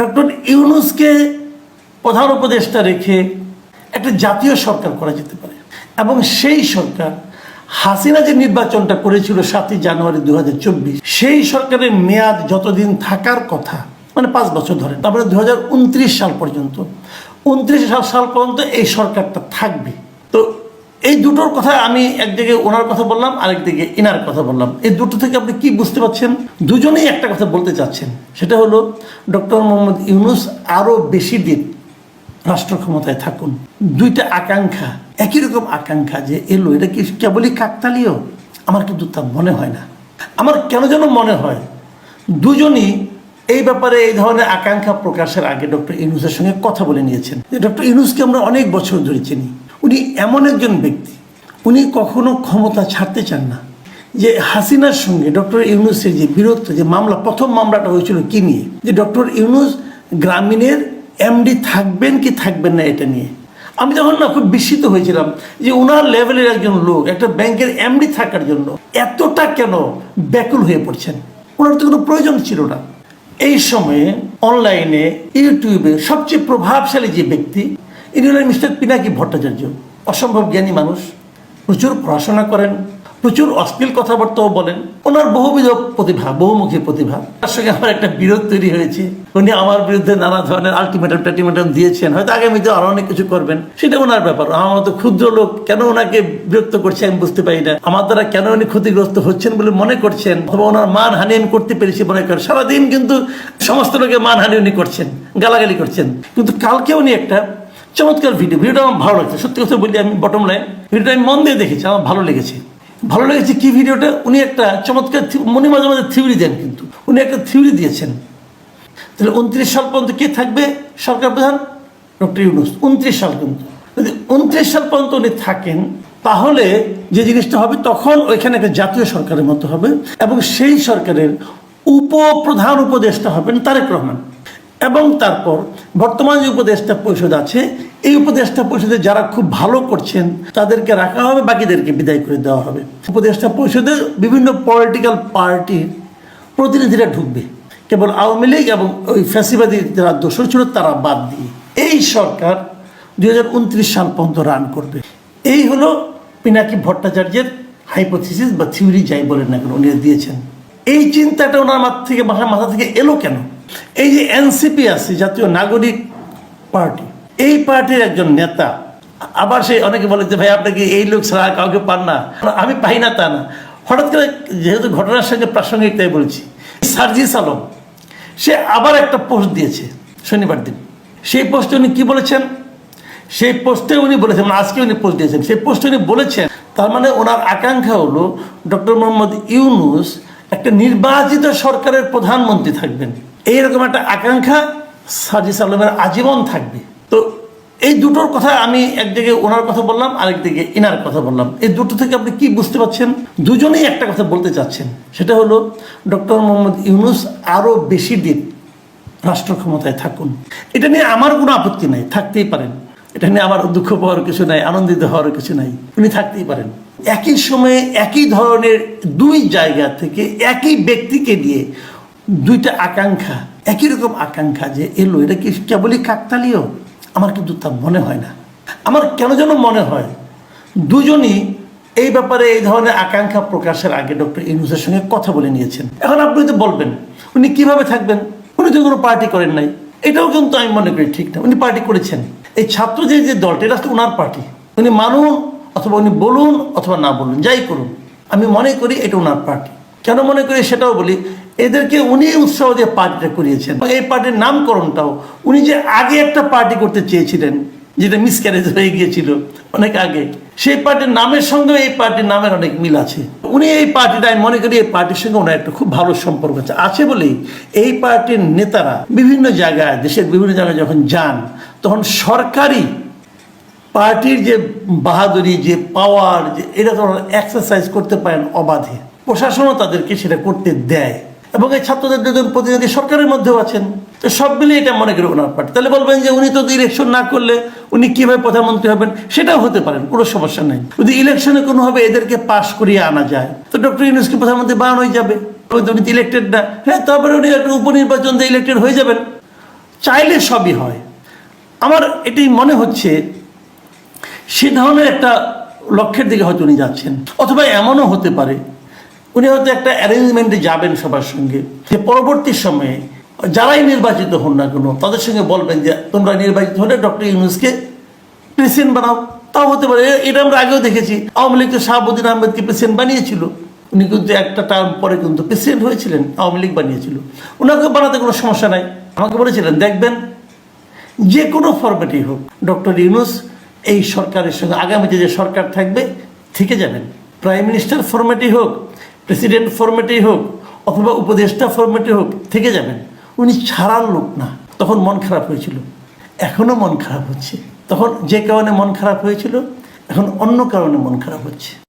Doctor ইউনুসকে প্রধান উপদেষ্টা রেখে একটা জাতীয় সরকার করা যেতে পারে। এবং সেই সরকার হাসিনা যে নির্বাচনটা করেছিল সাতই জানুয়ারি দু হাজার চব্বিশ, সেই সরকারের মেয়াদ যতদিন থাকার কথা মানে পাঁচ বছর ধরে, তারপরে দু হাজার উনত্রিশ সাল পর্যন্ত, উনত্রিশ সাল সাল পর্যন্ত এই সরকারটা থাকবে। তো এই দুটোর কথা আমি একদিকে ওনার কথা বললাম, আরেকদিকে ইনার কথা বললাম। এই দুটো থেকে আপনি কি বুঝতে পারছেন? দুজনেই একটা কথা বলতে চাচ্ছেন। সেটা হলো, ডক্টর মোহাম্মদ ইউনুস আরও বেশি দিন রাষ্ট্র ক্ষমতায় থাকুন। দুইটা আকাঙ্ক্ষা, একই রকম আকাঙ্ক্ষা যে, এলো, এটা কি কেবলই কাকতালীয়? আমার কিন্তু তা মনে হয় না। আমার কেন যেন মনে হয়, দুজনই এই ব্যাপারে এই ধরনের আকাঙ্ক্ষা প্রকাশের আগে ডক্টর ইউনুসের সঙ্গে কথা বলে নিয়েছেন। ডক্টর ইউনুসকে আমরা অনেক বছর ধরে চিনি। উনি এমন একজন ব্যক্তি, উনি কখনো ক্ষমতা ছাড়তে চান না। যে হাসিনার সঙ্গে ডক্টর ইউনুসের যে বীরত্ব, যে মামলা, প্রথম মামলাটা হয়েছিল কি নিয়ে? যে ডক্টর ইউনুস গ্রামীণের এমডি থাকবেন কি থাকবেন না এটা নিয়ে। আমি তখন না খুব বিস্মিত হয়েছিলাম যে ওনার লেভেলের একজন লোক, একটা ব্যাংকের এমডি থাকার জন্য এতটা কেন ব্যাকুল হয়ে পড়ছেন? ওনার তো কোনো প্রয়োজন ছিল না। এই সময়ে অনলাইনে, ইউটিউবে সবচেয়ে প্রভাবশালী যে ব্যক্তি ইনি হলেন মিস্টার পিনাকি ভট্টাচার্য, অসম্ভব জ্ঞানী মানুষ। প্রচুর পড়াশোনা করেন, প্রচুর অশ্লীল কথাবার্তাও বলেন। ওনার বহুবিধ প্রতিভা, বহুমুখী প্রতিভা। তার সঙ্গে আমার একটা বিরোধ তৈরি হয়েছে। উনি আমার বিরুদ্ধে নানা ধরনের আলটিমেটাম টালটিমেটাম দিয়েছেন। হয়তো আগামীতে আরও অনেক কিছু করবেন। সেটা ওনার ব্যাপার। আমার মতো ক্ষুদ্র লোক কেন ওনাকে বিরক্ত করছে আমি বুঝতে পারি না। আমার দ্বারা কেন উনি ক্ষতিগ্রস্ত হচ্ছেন বলে মনে করছেন? অথবা ওনার মান হানি আমি করতে পেরেছি মনে করেন। সারাদিন কিন্তু সমস্ত লোকের মান হানি উনি করছেন, গালাগালি করছেন। কিন্তু কালকে উনি একটা চমৎকার ভিডিও ভিডিওটা আমার ভালো লাগছে। সত্যি কথা বলি আমি বটম লাইন ভিডিওটা আমি মন দিয়ে দেখেছি, আমার ভালো লেগেছে। ভালো লেগেছে কি ভিডিওটা উনি একটা চমৎকার মনে মাঝে মাঝে থিওরি দেন কিন্তু। উনি একটা থিওরি দিয়েছেন। তাহলে উনত্রিশ সাল পর্যন্ত কে থাকবে? সরকার প্রধান ডক্টর ইউনুস। উনত্রিশ সাল পর্যন্ত। যদি উনত্রিশ সাল পর্যন্ত উনি থাকেন, তাহলে যে জিনিসটা হবে, তখন ওইখানে একটা জাতীয় সরকারের মতো হবে এবং সেই সরকারের উপপ্রধান উপদেষ্টা হবেন তারেক রহমান। এবং তারপর বর্তমান যে উপদেষ্টা পরিষদ আছে এই উপদেষ্টা পরিষদে যারা খুব ভালো করছেন, তাদেরকে রাখা হবে, বাকিদেরকে বিদায় করে দেওয়া হবে। উপদেষ্টা পরিষদে বিভিন্ন পলিটিক্যাল পার্টির প্রতিনিধিরা ঢুকবে। কেবল আওয়ামী লীগ এবং ওই ফ্যাসিবাদী যারা দোষর ছিল, তারা বাদ দিয়ে। এই সরকার দু হাজার উনত্রিশ সাল পর্যন্ত রান করবে। এই হলো পিনাকি ভট্টাচার্যের হাইপোথিসিস বা থিওরি যাই বলেন না কেন, উনি দিয়েছেন। এই চিন্তাটা ওনার মাথা থেকে মাথা মাথা থেকে এলো কেন? এই যে এনসিপি আছে, জাতীয় নাগরিক পার্টি এই পার্টির একজন নেতা, আবার সে অনেকে বলে যে, ভাই আপনাকে এই লোক ছাড়া কাউকে পান না? আমি পাই না তা না। হঠাৎ করে যেহেতু ঘটনার সঙ্গে প্রাসঙ্গিক তাই বলছি, সার্জিস আলম, সে আবার একটা পোস্ট দিয়েছে শনিবার দিন। সেই পোস্টে উনি কি বলেছেন? সেই পোস্টে উনি বলেছেন মানে আজকে উনি পোস্ট দিয়েছেন, সেই পোস্টে উনি বলেছেন, তার মানে ওনার আকাঙ্ক্ষা হলো ডক্টর মোহাম্মদ ইউনুস একটা নির্বাচিত সরকারের প্রধানমন্ত্রী থাকবেন। এইরকম একটা আকাঙ্ক্ষা সাজিস আলমের আজীবন থাকবে। তো এই দুটোর কথা আমি একদিকে ওনার কথা বললাম, আরেকদিকে ইনার কথা বললাম। এই দুটো থেকে আপনি কি বুঝতে পারছেন? দুজনেই একটা কথা বলতে চাচ্ছেন। সেটা হলো, ডক্টর মোহাম্মদ ইউনুস আরও বেশি দিন রাষ্ট্র ক্ষমতায় থাকুন। এটা নিয়ে আমার কোনো আপত্তি নাই, থাকতেই পারেন। এটা নিয়ে আমার দুঃখ পাওয়ার কিছু নাই, আনন্দিত হওয়ার কিছু নাই, উনি থাকতেই পারেন। একই সময়ে একই ধরনের দুই জায়গা থেকে একই ব্যক্তিকে নিয়ে দুইটা আকাঙ্ক্ষা, একই রকম আকাঙ্ক্ষা যে এলো এটা কি কেবলই কাকতালীয়? আমার কিন্তু তা মনে হয় না। আমার কেন যেন মনে হয়, দুজনই এই ব্যাপারে এই ধরনের আকাঙ্ক্ষা প্রকাশের আগে ডক্টর ইউনুসের সঙ্গে কথা বলে নিয়েছেন। এখন আপনি তো বলবেন, উনি কীভাবে থাকবেন? উনি তো কোনো পার্টি করেন নাই। এটাও কিন্তু আমি মনে করি ঠিক না। উনি পার্টি করেছেন। এই ছাত্র যে যে দলটা, এটা ওনার পার্টি। উনি মানুন অথবা উনি বলুন অথবা না বলুন, যাই করুন। আমি মনে করি এটা ওনার পার্টি। কেন মনে করি সেটাও বলি এদেরকে উনি উৎসাহ দিয়ে পার্টিটা করিয়েছেন। এই পার্টির নামকরণটাও উনি যে আগে একটা পার্টি করতে চেয়েছিলেন, যেটা মিসক্যারেজ হয়ে গিয়েছিল অনেক আগে, সেই পার্টির নামের সঙ্গে এই পার্টির নামের অনেক মিল আছে। উনি এই পার্টিটা আমি মনে করি এই পার্টির সঙ্গে ওনার একটা খুব ভালো সম্পর্ক আছে। আছে বলেই এই পার্টির নেতারা বিভিন্ন জায়গায়, দেশের বিভিন্ন জায়গায় যখন যান, তখন সরকারি পার্টির যে বাহাদুরি, যে পাওয়ার যে এটা তো এক্সারসাইজ করতে পারেন অবাধে। প্রশাসনও তাদেরকে সেটা করতে দেয়। এবং এই ছাত্রদের দুজন প্রতিনিধি সরকারের মধ্যেও আছেন, তো সব মিলিয়ে এটা মনে করি ওনার পার্টি তাহলে বলবেন যে উনি তো ইলেকশন না করলে উনি কীভাবে প্রধানমন্ত্রী হবেন, সেটাও হতে পারেন কোনো সমস্যা নেই। যদি ইলেকশনে কোনোভাবে এদেরকে পাশ করিয়ে আনা যায়, তো ডক্টর ইউনুসকে প্রধানমন্ত্রী বানানোই যাবে? উনি তো ইলেক্টেড না। হ্যাঁ তারপরে উনি একটা উপনির্বাচন দিয়ে ইলেক্টেড হয়ে যাবেন। চাইলে সবই হয়। আমার এটি মনে হচ্ছে, সে ধরনের একটা লক্ষ্যের দিকে হয়তো উনি যাচ্ছেন। অথবা এমনও হতে পারে উনি হয়তো একটা অ্যারেঞ্জমেন্টে যাবেন সবার সঙ্গে। যে পরবর্তী সময়ে যারাই নির্বাচিত হন না কেন, তাদের সঙ্গে বলবেন যে, তোমরা নির্বাচিত হলে ডক্টর ইউনুসকে প্রেসিডেন্ট বানাও। তাও হতে পারে, এটা আমরা আগেও দেখেছি। আওয়ামী লীগ তো শাহাবুদ্দিন আহমেদকে প্রেসিডেন্ট বানিয়েছিল। উনি কিন্তু একটা টার্ম পরে কিন্তু প্রেসিডেন্ট হয়েছিলেন, আওয়ামী লীগ বানিয়েছিল। ওনাকে বানাতে কোনো সমস্যা নাই। আমাকে বলেছিলেন, দেখবেন যে কোনো ফরম্যাটেই হোক, ডক্টর ইউনুস এই সরকারের সঙ্গে, আগামীতে যে সরকার থাকবে, থেকে যাবেন। প্রাইম মিনিস্টার ফরম্যাটেই হোক প্রেসিডেন্ট ফরম্যাটেই হোক অথবা উপদেষ্টা ফরম্যাটে হোক, থেকে যাবেন। উনি ছাড়ার লোক না। তখন মন খারাপ হয়েছিল। এখনও মন খারাপ হচ্ছে। তখন যে কারণে মন খারাপ হয়েছিল, এখন অন্য কারণে মন খারাপ হচ্ছে।